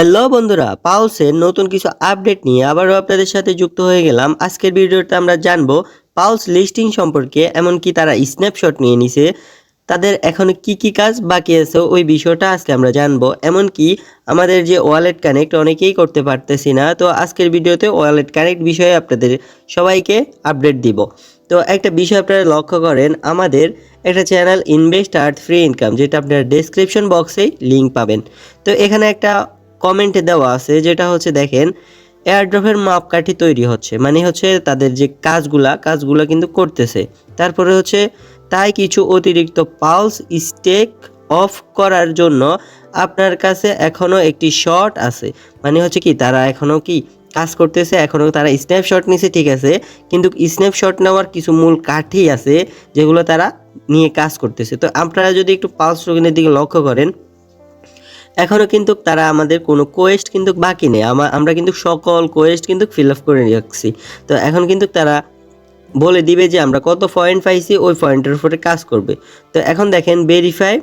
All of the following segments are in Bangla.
হ্যালো বন্ধুরা পাউলসের নতুন কিছু আপডেট নিয়ে আবারও আপনাদের সাথে যুক্ত হয়ে গেলাম। আজকের ভিডিওতে আমরা জানব, পাউলস লিস্টিং সম্পর্কে এমনকি তারা স্ন্যাপশট নিয়ে নিছে, তাদের এখনও কি কি কাজ বাকি আছে ওই বিষয়টা আজকে আমরা জানব। এমনকি আমাদের যে ওয়ালেট কানেক্ট অনেকেই করতে পারতেছি না, তো আজকের ভিডিওতে ওয়ালেট কানেক্ট বিষয়ে আপনাদের সবাইকে আপডেট দিব। তো একটা বিষয় আপনারা লক্ষ্য করেন, আমাদের একটা channel invest art free income যেটা আপনারা ডেসক্রিপশন বক্সেই লিঙ্ক পাবেন। তো এখানে একটা কমেন্টে দেওয়া আছে, যেটা হচ্ছে দেখেন এয়ারড্রপের মাপকাঠি তৈরি হচ্ছে। মানে হচ্ছে তাদের যে কাজগুলা কাজগুলা কিন্তু করতেছে। তারপরে হচ্ছে, তাই কিছু অতিরিক্ত পালস স্টেক অফ করার জন্য আপনার কাছে এখনও একটি শট আছে। মানে হচ্ছে কি, তারা এখনও কি কাজ করতেছে এখনও তারা স্ন্যাপশট নিছে, ঠিক আছে। কিন্তু স্ন্যাপশট নেওয়ার কিছু মূল কাঠি আছে, যেগুলো তারা নিয়ে কাজ করতেছে। তো আপনারা যদি একটু পালস টোকেনের দিকে লক্ষ্য করেন এখনও কিন্তু তারা আমাদের কোনো কোয়েস্ট কিন্তু বাকি নেই। আমরা কিন্তু সকল কোয়েস্ট কিন্তু ফিল আপ করে রাখছি। তো এখন কিন্তু তারা বলে দিবে যে আমরা কত পয়েন্ট পাইছি, ওই পয়েন্টের উপরে কাজ করবে। তো এখন দেখেন ভেরিফাই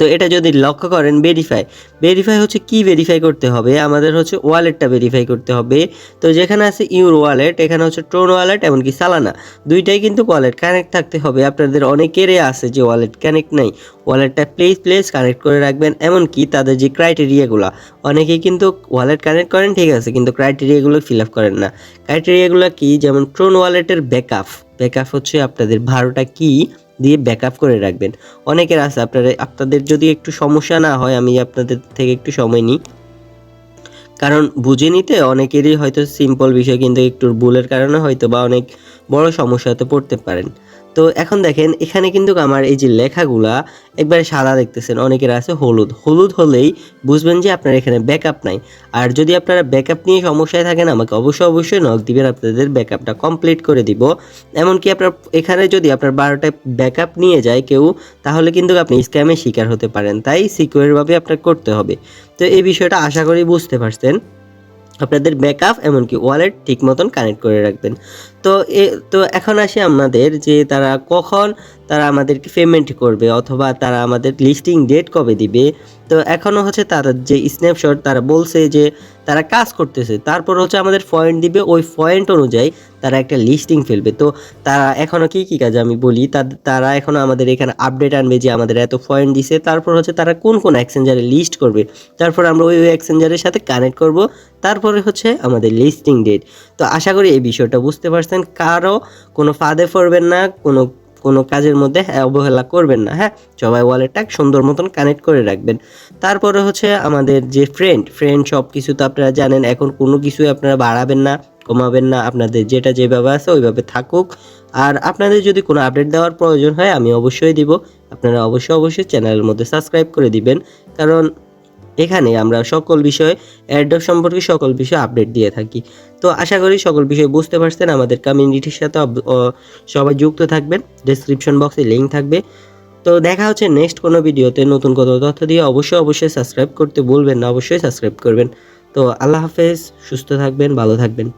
তো এটা যদি লক্ষ্য করেন ভেরিফাই ভেরিফাই হচ্ছে কি ভেরিফাই করতে হবে? আমাদের হচ্ছে ওয়ালেটটা ভেরিফাই করতে হবে। তো যেখানে আছে ইউর ওয়ালেট এখানে হচ্ছে ট্রোন ওয়ালেট এমনকি সালানা দুইটাই কিন্তু ওয়ালেট কানেক্ট থাকতে হবে। আপনাদের অনেকেরই আছে যে ওয়ালেট কানেক্ট নাই ওয়ালেটটা প্লেস প্লেস কানেক্ট করে রাখবেন। এমনকি তাদের যে ক্রাইটেরিয়াগুলো অনেকেই কিন্তু ওয়ালেট কানেক্ট করেন, ঠিক আছে, কিন্তু ক্রাইটেরিয়াগুলো ফিল আপ করেন না। ক্রাইটেরিয়াগুলো কি? যেমন ট্রোন ওয়ালেটের ব্যাকআপ ব্যাকআপ হচ্ছে আপনাদের বারোটা কি? দিয়ে ব্যাকআপ করে রাখবেন। অনেকের আছে, আপনারা, আপনাদের যদি একটু সমস্যা না হয়, আমি আপনাদের থেকে একটু সময় নিই। কারণ বুঝে নিতে অনেকেরই হয়তো সিম্পল বিষয়, কিন্তু একটু ভুলের কারণে হয়তো বা অনেক বড় সমস্যাতে পড়তে পারেন। তো এখন দেখেন, এখানে কিন্তু আমার এই যে লেখাগুলা একবারে সাদা দেখতেছেন, অনেকের আছে হলুদ। হলুদ হলেই বুঝবেন যে আপনার এখানে ব্যাকআপ নাই। আর যদি আপনারা ব্যাকআপ নিয়ে সমস্যায় থাকেন, আমাকে অবশ্যই অবশ্যই নক দিবেন, আপনাদের ব্যাকআপটা কমপ্লিট করে দিব। এমনকি আপনার, এখানে যদি আপনার বারোটায় ব্যাকআপ নিয়ে যায় কেউ, তাহলে কিন্তু আপনি স্ক্যামের শিকার হতে পারেন। তাই সিকিউরভাবে আপনার করতে হবে। তো এই বিষয়টা আশা করি বুঝতে পারছেন। আপনাদের ব্যাকআপ এমনকি ওয়ালেট ঠিক মতন কানেক্ট করে রাখবেন। তো এ, তো এখন আসি আমাদের যে তারা কখন তারা আমাদেরকে পেমেন্ট করবে অথবা তারা আমাদের লিস্টিং ডেট কবে দিবে। তো এখনও হচ্ছে তারা যে স্ন্যাপশট তারা বলছে যে তারা কাজ করতেছে। তারপর হচ্ছে আমাদের পয়েন্ট দিবে, ওই পয়েন্ট অনুযায়ী তারা একটা লিস্টিং ফেলবে। তো তারা এখনও কি কি কাজ আমি বলি তারা এখনও আমাদের এখানে আপডেট আনবে যে আমাদের এত পয়েন্ট দিছে। তারপর হচ্ছে তারা কোন কোন এক্সচেঞ্জারে লিস্ট করবে। তারপর আমরা ওই ওই এক্সচেঞ্জারের সাথে কানেক্ট করব। তারপরে হচ্ছে আমাদের লিস্টিং ডেট তো আশা করি এই বিষয়টা বুঝতে পারছেন কারও কোনো ফাঁদে পড়বেন না, কোনো কোনো কাজের মধ্যে অবহেলা করবেন না হ্যাঁ? সবাই ওয়ালেটটা সুন্দর মতন কানেক্ট করে রাখবেন। তারপরে হচ্ছে আমাদের যে ফ্রেন্ড ফ্রেন্ড সব কিছু তো আপনারা জানেন, এখন কোনো কিছুই আপনারা বাড়াবেন না, কমাবেন না, আপনাদের যেটা যেভাবে আছে ওইভাবে থাকুক। আর আপনাদের যদি কোনো আপডেট দেওয়ার প্রয়োজন হয়, আমি অবশ্যই দিব। আপনারা অবশ্যই অবশ্যই চ্যানেলের মধ্যে সাবস্ক্রাইব করে দিবেন। কারণ এখানে আমরা সকল বিষয়ে অ্যাডপ সম্পর্কে সকল বিষয়ে আপডেট দিয়ে থাকি। তো আশা করি সকল বিষয় বুঝতে পারছেন, আমাদের কমিউনিটির সাথে সবাই যুক্ত থাকবেন। ডিসক্রিপশন বক্সে লিঙ্ক থাকবে। তো দেখা হচ্ছে নেক্সট কোনো ভিডিওতে নতুন কোনো তথ্য দিয়ে। অবশ্যই অবশ্যই সাবস্ক্রাইব করতে বলবেন না, অবশ্যই সাবস্ক্রাইব করবেন। তো আল্লাহ হাফেজ, সুস্থ থাকবেন, ভালো থাকবেন।